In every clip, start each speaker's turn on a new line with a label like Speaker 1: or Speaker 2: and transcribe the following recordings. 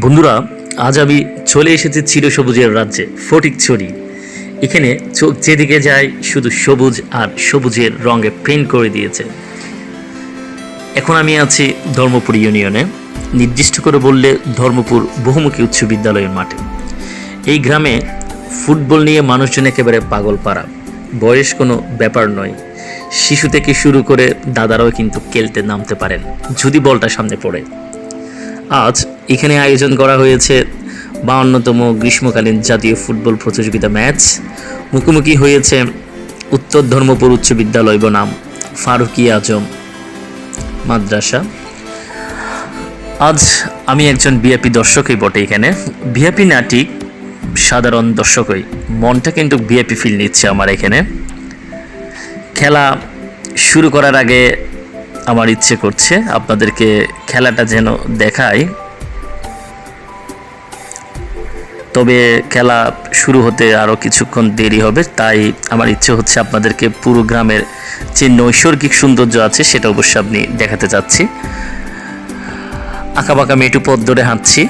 Speaker 1: বন্ধুরা, আজ আমি চলে এসেছি চিরসবুজের রাজ্যে ফটিকছড়ি এখানে চোখ যেদিকে যায়, শুধু সবুজ আর সবুজের রঙে পেন্ট করে দিয়েছে। এখন আমি আছি ধর্মপুর ইউনিয়নে। নির্দিষ্ট করে বললে ধর্মপুর বহুমুখী উচ্চ বিদ্যালয়ের মাঠে। এই গ্রামে ফুটবল নিয়ে মানুষজন একেবারে পাগল পাড়া বয়স কোনো ব্যাপার নয়। শিশু থেকে শুরু করে দাদারাও কিন্তু খেলতে নামতে পারেন, যদি বলটা সামনে পড়ে। আজ এখানে আয়োজন করা হয়েছে বাউন্নতম গ্রীষ্মকালীন জাতীয় ফুটবল প্রতিযোগিতা ম্যাচ। মুখোমুখি হয়েছে উত্তর ধর্মপুর উচ্চ বিদ্যালয় বনাম, ফারুকি আজম মাদ্রাসা। আজ আমি একজন বিএপি দর্শকই বটে এখানে। বিএপি নাটিক সাধারণ দর্শকই মনটা কিন্তু বিএপি ফিল নিচ্ছে আমার এখানে। খেলা শুরু করার আগে আমার ইচ্ছে করছে আপনাদেরকে খেলাটা যেন দেখাই। তবে খেলা শুরু হতে আরও কিছুক্ষণ দেরি হবে, তাই আমার ইচ্ছে হচ্ছে আপনাদেরকে পুরো গ্রামের যে নৈসর্গিক সৌন্দর্য আছে সেটা অবশ্যই আপনি দেখাতে চাচ্ছি। আঁকাবাঁকা মেটু পথ ধরে হাঁটছি।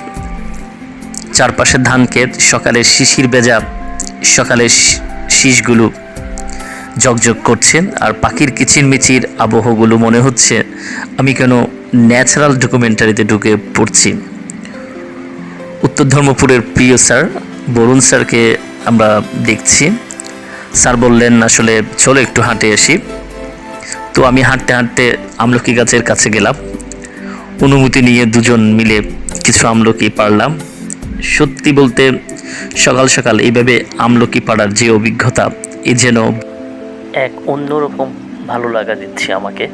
Speaker 1: চারপাশে ধান ক্ষেত, সকালের শিশির বেজা, সকালের শীষগুলো জকজক করছে আর পাখির কিচিরমিচির আবহগুলো মনে হচ্ছে আমি কেন ন্যাচারাল ডকুমেন্টারিতে ঢুকে পড়ছি। উত্তর ধর্মপুরের প্রিয় স্যার, বরুণ স্যারকে আমরা দেখছি। স্যার বললেন, আসলে চলো একটু হাঁটে আসি। তো আমি হাঁটতে হাঁটতে আমলকি গাছের কাছে গেলাম। অনুমতি নিয়ে দুজন মিলে কিছু আমলকি পারলাম সত্যি বলতে সকাল সকাল এইভাবে আমলকি পাড়ার যে অভিজ্ঞতা, এ যেন এক অন্যরকম ভালো লাগা দিচ্ছে আমাকে।